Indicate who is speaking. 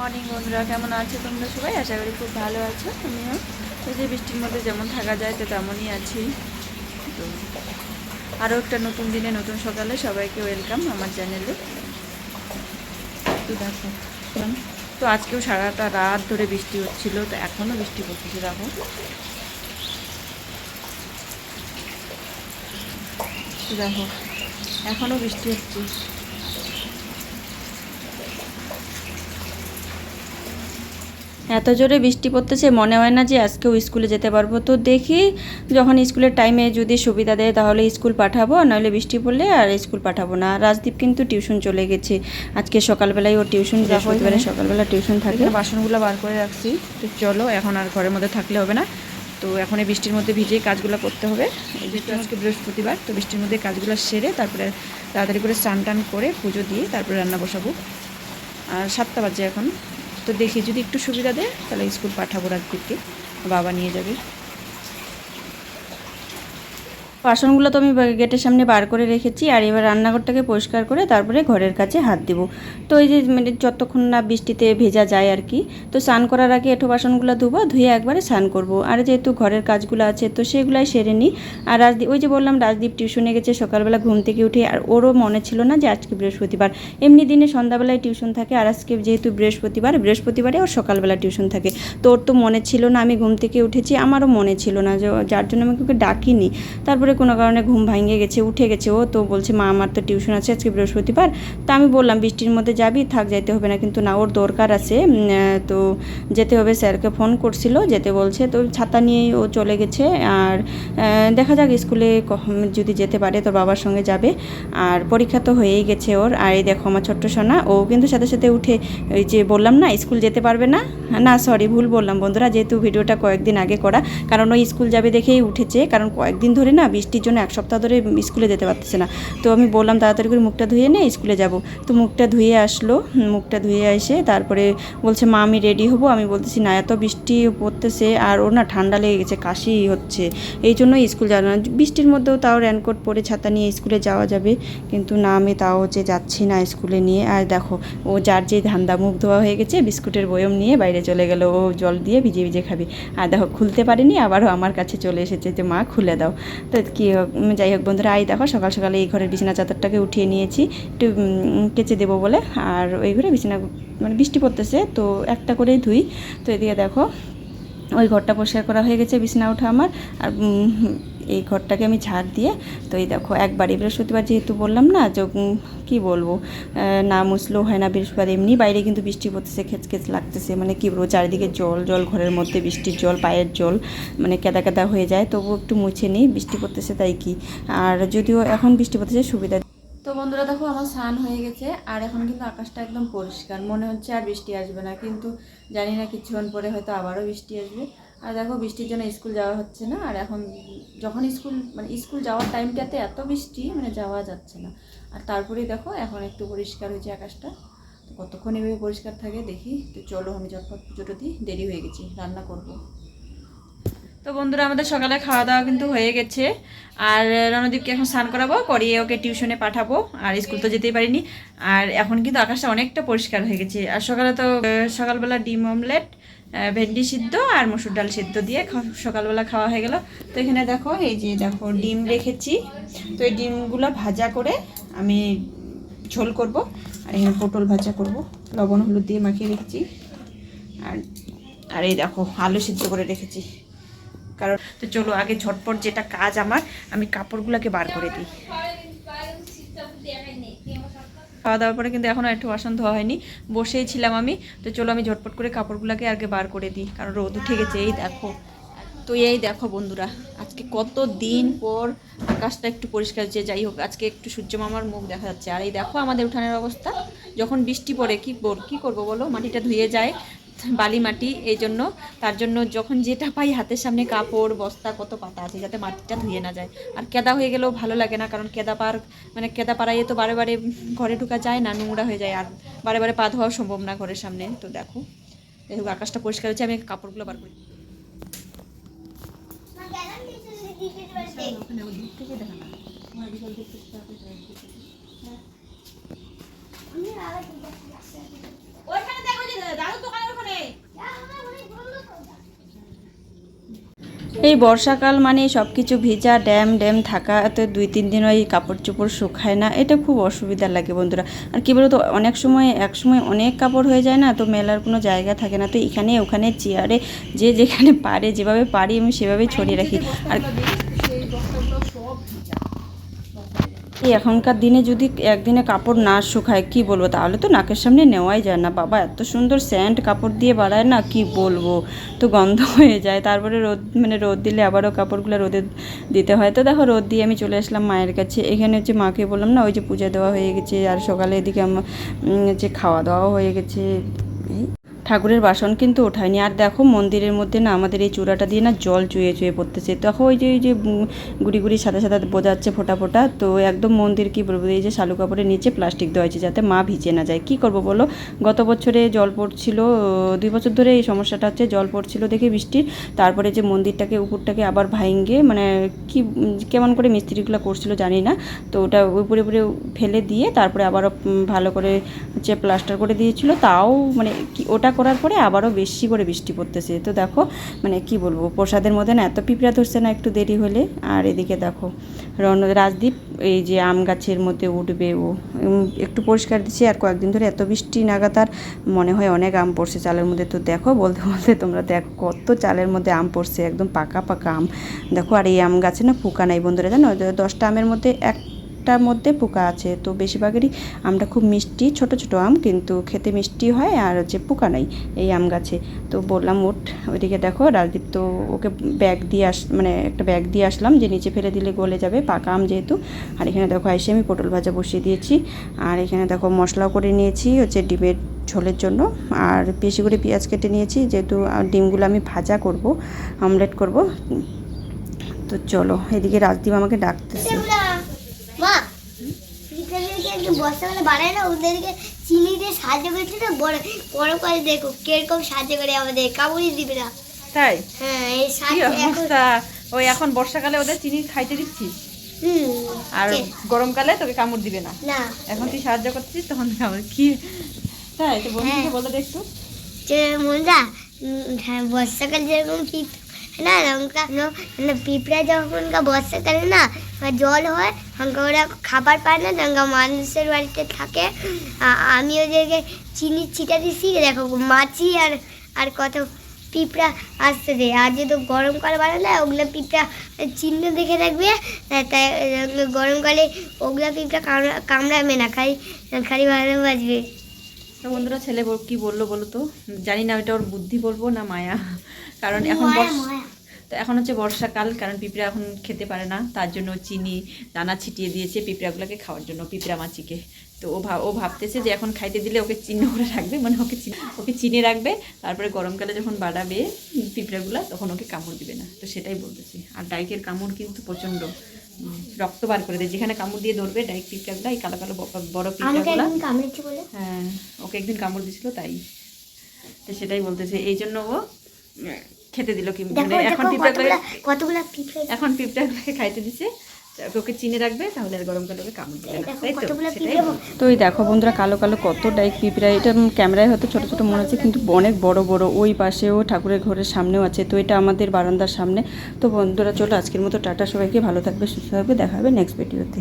Speaker 1: Morning বন্ধুরা, কেমন আছো তোমরা সবাই? আশা করি খুব ভালো আছো আমিও এই যে বৃষ্টির মধ্যে যেমন থাকা যায়, তো তেমনই আছি। তো আরও একটা নতুন দিনে, নতুন সকালে সবাইকে ওয়েলকাম আমার চ্যানেলে। তো দেখো তো আজকেও সারাটা রাত ধরে বৃষ্টি হচ্ছিল, তো এখনও বৃষ্টি পড়তেছে, দেখো। দেখো, এখনও বৃষ্টি হচ্ছে। এত জোরে বৃষ্টি পড়তেছে মনে হয় না যে আজকেও স্কুলে যেতে পারব। তো দেখি যখন স্কুলের টাইমে যদি সুবিধা দেয় তাহলে স্কুল পাঠাবো নাহলে বৃষ্টি পড়লে আর স্কুল পাঠাবো না। রাজদীপ কিন্তু টিউশন চলে গেছে। আজকে সকালবেলায় ও টিউশন বৃহস্পতিবারে সকালবেলা টিউশন থাকে। বাসনগুলো বার করে রাখছি। তো চলো এখন আর ঘরের মধ্যে থাকলে হবে না। তো এখন এই বৃষ্টির মধ্যে ভিজে কাজগুলো করতে হবে। যেহেতু আজকে বৃহস্পতিবার তো বৃষ্টির মধ্যে কাজগুলো সেরে তারপরে তাড়াতাড়ি করে স্নান টান করে পুজো দিয়ে তারপরে রান্না বসাবো। আর সাতটা বাজে এখন। তো দেখি যদি একটু সুবিধা দেয় তাহলে স্কুল পাঠাবো রাজদীপকে। বাবা নিয়ে যাবে। বাসনগুলো তো আমি গেটের সামনে বার করে রেখেছি আর এবার রান্নাঘরটাকে পরিষ্কার করে তারপরে ঘরের কাছে হাত দিব। তো এই যে মানে যতক্ষণ না বৃষ্টিতে ভেজা যায় আর কি, তো স্নান করার আগে এঁঠো বাসনগুলো ধুবো, ধুয়ে একবারে স্নান করব। আর যেহেতু ঘরের কাজগুলো আছে, তো সেগুলাই সেরে নিই। আর রাজদীপ, ওই যে বললাম রাজদীপ টিউশনে গেছে সকালবেলা ঘুম থেকে উঠে, আর ওরও মনে ছিল না যে আজকে বৃহস্পতিবার। এমনি দিনে সন্ধ্যাবেলায় টিউশন থাকে, আর আজকে যেহেতু বৃহস্পতিবার, বৃহস্পতিবারে ওর সকালবেলা টিউশন থাকে। তো ওর তো মনে ছিল না আমি ঘুম থেকে উঠেছি, আমারও মনে ছিল না যে যার জন্য আমি ওকে ডাকিনি। তারপরে কোনো কারণে ঘুম ভাঙে গেছে, উঠে গেছে। ও তো বলছে, মা, আমার তো টিউশন আছে, আজকে বৃহস্পতিবার। তা আমি বললাম, বৃষ্টির মধ্যে যাবি, থাক, যাইতে হবে না, কিন্তু না, ওর দরকার আছে। তো যেতে হবে, স্যারকে ফোন করছিল, যেতে বলছে, তো ছাতা নিয়েই ও চলে গেছে। আর দেখা যাক, স্কুলে যদি যেতে পারে তোর বাবার সঙ্গে যাবে। আর পরীক্ষা তো হয়েই গেছে ওর। আর এই দেখো, আমার ছোট্ট সোনা, ও কিন্তু সাথে সাথে উঠে, ওই যে বললাম না, স্কুল যেতে পারবে না? না সরি ভুল বললাম। বন্ধুরা, যেহেতু ভিডিওটা কয়েকদিন আগে করা, কারণ ও স্কুল যাবে দেখেই উঠেছে। কারণ কয়েকদিন ধরে না বৃষ্টির জন্য এক সপ্তাহ ধরে স্কুলে যেতে পারতেছে না। তো আমি বললাম, তাড়াতাড়ি করে মুখটা ধুয়ে নে, স্কুলে যাব। তো মুখটা ধুয়ে আসলো। মুখটা ধুয়ে এসে তারপরে বলছে, মা, আমি রেডি হব। আমি বলতেছি, না, এত বৃষ্টি পড়তেছে আর ওর না ঠান্ডা লেগে গেছে, কাশি হচ্ছে। এই জন্য স্কুল যাবে না। বৃষ্টির মধ্যেও তাও রেনকোট পরে ছাতা নিয়ে স্কুলে যাওয়া যাবে। কিন্তু না, আমি তাও হচ্ছে যাচ্ছি না স্কুলে নিয়ে। আর দেখো, ও যার যে ধান্দা মুখ ধোয়া হয়ে গেছে, বিস্কুটের বয়ম নিয়ে বাইরে চলে গেল। ও জল দিয়ে ভিজে ভিজে খাবে। আর দেখো, খুলতে পারিনি, আবারও আমার কাছে চলে এসেছে যে, মা, খুলে দাও। তো কী যাই হোক বন্ধুরা, আই দেখো, সকাল সকালে এই ঘরের বিছানা চাদরটাকে উঠিয়ে নিয়েছি। একটু কেচে দেবো বলে। আর ওই ঘরে বিছানা মানে বৃষ্টি পড়তেছে, তো একটা করেই ধুই। তো এদিকে দেখো ওই ঘরটা পরিষ্কার করা হয়ে গেছে, বিছানা ওঠা আমার। আর এই ঘরটাকে আমি ঝাড় দিয়ে, তো এই দেখো, একবারই বৃহস্পতিবার যেহেতু বললাম না, যে কি বলব না মুছলেও হয় না বৃহস্পতিবার, এমনি বাইরে কিন্তু বৃষ্টি পড়তেছে খেচ খেচ লাগতেছে মানে কি বলব, চারিদিকে জল জল ঘরের মধ্যে, বৃষ্টির জল, পায়ের জল মানে কেদা কেদা হয়ে যায়, তবুও একটু মুছে নিই, বৃষ্টি পড়তেছে তাই কি। আর যদিও এখন বৃষ্টি পড়তেছে, সুবিধা তো বন্ধুরা দেখো, আমার স্নান হয়ে গেছে, আর এখন কিন্তু আকাশটা একদম পরিষ্কার। মনে হচ্ছে আর বৃষ্টি আসবে না, কিন্তু জানি না কিছুক্ষণ পরে হয়তো আবারও বৃষ্টি আসবে। আর দেখো, বৃষ্টির জন্য স্কুল যাওয়া হচ্ছে না, আর এখন যখন স্কুল মানে স্কুল যাওয়ার টাইমটাতে এত বৃষ্টি মানে যাওয়া যাচ্ছে না। আর তারপরেই দেখো, এখন একটু পরিষ্কার হয়েছে আকাশটা। কতক্ষণ এভাবে পরিষ্কার থাকে দেখি, তো চলো আমি যখন পুজোটা দিই, দেরি হয়ে গেছি, রান্না করব। তো বন্ধুরা, আমাদের সকালে খাওয়া দাওয়া কিন্তু হয়ে গেছে। আর রণদীপকে এখন স্নান করাবো, করিয়ে ওকে টিউশনে পাঠাবো। আর স্কুল তো যেতেই পারিনি। আর এখন কিন্তু আকাশটা অনেকটা পরিষ্কার হয়ে গেছে। আর সকালে তো সকালবেলা ডিম অমলেট ভেন্ডি সিদ্ধ আর মসুর ডাল সিদ্ধ দিয়ে সকালবেলা খাওয়া হয়ে গেল। তো এখানে দেখো, এই যে দেখো, ডিম রেখেছি। তো এই ডিমগুলো ভাজা করে আমি ঝোল করব। আর এখানে পটল ভাজা করব। লবণ, হলুদ দিয়ে মাখিয়ে রেখেছি। আর আর এই দেখো, আলু সিদ্ধ করে রেখেছি। কারণ তো চলো আগে ঝটপট যেটা কাজ আমার, আমি কাপড়গুলোকে বার করে দিই। খাওয়া দাওয়ার পরে কিন্তু এখনও একটু বাসন ধোয়া হয়নি, বসেই ছিলাম আমি। তো চলো আমি ঝটপট করে কাপড়গুলোকে আগে বার করে দিই, কারণ রোদ উঠে গেছে, এই দেখো। তো এই দেখো বন্ধুরা, আজকে কত দিন পর আকাশটা একটু পরিষ্কার যে যাই হোক, আজকে একটু সূর্য মামার মুখ দেখা যাচ্ছে। আর এই দেখো আমাদের উঠানের অবস্থা, যখন বৃষ্টি পড়ে, কি বল কি করব বলো? মাটিটা ধুয়ে যায় বালি মাটি এই জন্য তার জন্য যখন যেটা পাই হাতের সামনে কাপড়, বস্তা, কত পাতা আছে যাতে মাটিটা ধুয়ে না যায়। আর কেদা হয়ে গেলেও ভালো লাগে না, কারণ কেদা পার মানে কেদা পাড়াইয়ে তো বারে বারে ঘরে ঢুকা যায় না, নোংরা হয়ে যায়, আর বারে বারে পা ধোয়াও সম্ভব না ঘরের সামনে। তো দেখো দেখো আকাশটা পরিষ্কার হচ্ছে আমি কাপড়গুলো বার করি। ওখানে ওই দিক থেকে দেখা না আমার বিকাল দিক থেকে তাড়াতাড়ি যাই দিকে।
Speaker 2: ওইখানে দেখো যে দাদু
Speaker 1: এই বর্ষাকাল মানে সব কিছু ভিজা, ড্যাম ড্যাম থাকা তো দুই, তিন দিন ওই কাপড় চোপড় শুকায় না, এটা খুব অসুবিধা লাগে বন্ধুরা। আর কী বলতো, অনেক সময়, এক সময় অনেক কাপড় হয়ে যায় না, তো মেলার কোনো জায়গা থাকে না, তো এখানে, ওখানে চেয়ারে যে যেখানে পারে, যেভাবে পারি আমি সেভাবেই ছড়িয়ে রাখি। আর এই এখনকার দিনে যদি একদিনে কাপড় না শুকায়, কি বলব? তাহলে তো নাকের সামনে নেওয়াই যায় না। বাবা, এত সুন্দর স্যান্ড কাপড় দিয়ে বাড়ায় না, কি বলব? তো গন্ধ হয়ে যায়। তারপরে রোদ মানে রোদ দিলে আবারও কাপড়গুলো রোদে দিতে হয়। তো দেখো, রোদ দিয়ে আমি চলে আসলাম মায়ের কাছে। এখানে হচ্ছে মাকে বললাম, না, ওই যে পূজা দেওয়া হয়ে গেছে, আর সকালে এদিকে আমার যে খাওয়া দাওয়া হয়ে গেছে। ঠাকুরের বাসন কিন্তু ওঠায়নি। আর দেখো মন্দিরের মধ্যে না আমাদের এই চূড়াটা দিয়ে না জল চুয়ে চুয়ে পড়তেছে। তখন ওই যে ওই যে গুড়ি গুড়ি সাদা সাদা বোঝা যাচ্ছে ফোটা ফোটা। তো একদম মন্দির কি বলব, এই যে শালু কাপড়ের নিচে প্লাস্টিক দেওয়া হয়েছে যাতে মা ভিজে না যায়। কি করব বলো? গত বছরে জল পড়ছিল দুই বছর ধরে এই সমস্যাটা হচ্ছে, জল পড়ছিল দেখে বৃষ্টির তারপরে যে মন্দিরটাকে, উপরটাকে আবার ভাইঙ্গে মানে কি কেমন করে মিস্ত্রিগুলো করছিল জানি না। তো ওটা উপরে উপরে ফেলে দিয়ে তারপরে আবার ভালো করে হচ্ছে প্লাস্টার করে দিয়েছিল। তাও মানে কি, ওটা করার পরে আবারও বেশি করে বৃষ্টি পড়তেছে। তো দেখো মানে কি বলব, প্রসাদের মধ্যে না এত পিঁপড়া ধরছে না একটু দেরি হলে। আর এদিকে দেখো, রণ, রাজদীপ এই যে আম গাছের মধ্যে উঠবে ও। একটু পরিষ্কার দিচ্ছে, আর কয়েকদিন ধরে এত বৃষ্টি নাগাতার মনে হয় অনেক আম পড়ছে চালের মধ্যে। তো দেখো, বলতে বলতে তোমরা দেখো, কত চালের মধ্যে আম পড়ছে, একদম পাকা পাকা আম। দেখো, আর এই আম গাছে না পোকা নাই বন্ধুরা, জানো? দশটা আমের মধ্যে একটার মধ্যে পোকা আছে। তো বেশিরভাগেরই আমটা খুব মিষ্টি, ছোট ছোট আম, কিন্তু খেতে মিষ্টি হয় আর হচ্ছে পোকা নাই এই আম গাছে। তো বললাম উঠ ওইদিকে দেখো, রাজদীপ তো ওকে ব্যাগ দিয়ে আস মানে একটা ব্যাগ দিয়ে আসলাম, যে নিচে ফেলে দিলে গলে যাবে পাকা আম যেহেতু। আর এখানে দেখো এসে আমি পটল ভাজা বসিয়ে দিয়েছি। আর এখানে দেখো, মশলাও করে নিয়েছি হচ্ছে ডিমের ঝোলের জন্য। আর বেশি করে পেঁয়াজ কেটে নিয়েছি, যেহেতু ডিমগুলো আমি ভাজা করব, অমলেট করব। তো চলো, এদিকে রাজদীপ আমাকে ডাকতেছে।
Speaker 2: একটু বর্ষাকালে বানায় না ওদেরকে চিনি দিয়ে সাহায্য করছে না বড় বড় করে দেখো কীরকম সাহায্য করে আমাদের কামড়ি দিবে না।
Speaker 1: তাই?
Speaker 2: হ্যাঁ এই
Speaker 1: অবস্থা? ওই এখন বর্ষাকালে ওদের চিনি খাইতে দিচ্ছিস
Speaker 2: হুম
Speaker 1: আর গরমকালে তোকে কামড় দিবে না।
Speaker 2: না।
Speaker 1: এখন তুই সাহায্য করছিস তখন কামড় কি? তাই তো বন্ধুকে
Speaker 2: হ্যাঁ।
Speaker 1: বলে দেখতো
Speaker 2: যে হ্যাঁ বর্ষাকাল যেরকম পিপ না লঙ্কা পিঁপড়া কা বর্ষাকালে না জল হয় হাঙ্কা ওরা খাবার পায় না তখন মানুষের বাড়িতে থাকে আমি ওদেরকে চিনি ছিটা দিছি দেখো মাছি আর আর কত পিঁপড়া আসতে দেয় আর যেহেতু গরমকাল বাড়ে না ওগুলো পিঁপড়া চিহ্ন দেখে থাকবে তাই গরমকালে ওগুলো পিঁপড়া কামড়া কামড়াবে না খালি খালি ভালো বাজবে
Speaker 1: বন্ধুরা ছেলে কি বলল বলো তো জানি না ওটা ওর বুদ্ধি বলব না মায়া কারণ এখন তো এখন হচ্ছে বর্ষাকাল কারণ পিঁপড়া এখন খেতে পারে না। তার জন্য চিনি দানা ছিটিয়ে দিয়েছে পিঁপড়াগুলোকে খাওয়ার জন্য পিঁপড়া মাছিকে। তো ও ভাব ও ভাবতেছে যে এখন খাইতে দিলে ওকে চিহ্ন করে রাখবে মানে ওকে ওকে চিনে রাখবে তারপরে গরমকালে যখন বাড়াবে পিঁপড়াগুলো তখন ওকে কামড় দিবে না। তো সেটাই বলতেছি। আর ডাইকের কামড় কিন্তু প্রচণ্ড রক্ত বার করে দেয়। যেখানে কামড় দিয়ে ধরবে ডাইক পিঁপড়াগুলো এই কালো কালো বড় পিঁপড়াগুলো। হ্যাঁ ওকে একদিন কামড় দিছিল তাই। তো সেটাই বলতেছে। এই জন্য ও খেতে দিল কি মানে এখন পিঁপড়াগুলো
Speaker 2: কতগুলা পিঁপড়ে
Speaker 1: এখন পিঁপড়াগুলোকে খাইতে দিছে। তো ওকে চিনে রাখবে তাহলে আর গরমকালে কামড় দিবে না। তাই তো তো। ওই দেখো বন্ধুরা কালো কালো কত ডাইক পিঁপড়া এটা ক্যামেরায় হয়তো ছোট ছোট মনে হচ্ছে কিন্তু অনেক বড় বড় ওই পাশেও ঠাকুরের ঘরের সামনেও আছে। তো এটা আমাদের বারান্দার সামনে। তো বন্ধুরা চলো আজকের মতো টাটা সবাইকে ভালো থাকবে সুস্থ থাকবে দেখা হবে নেক্সট ভিডিওতে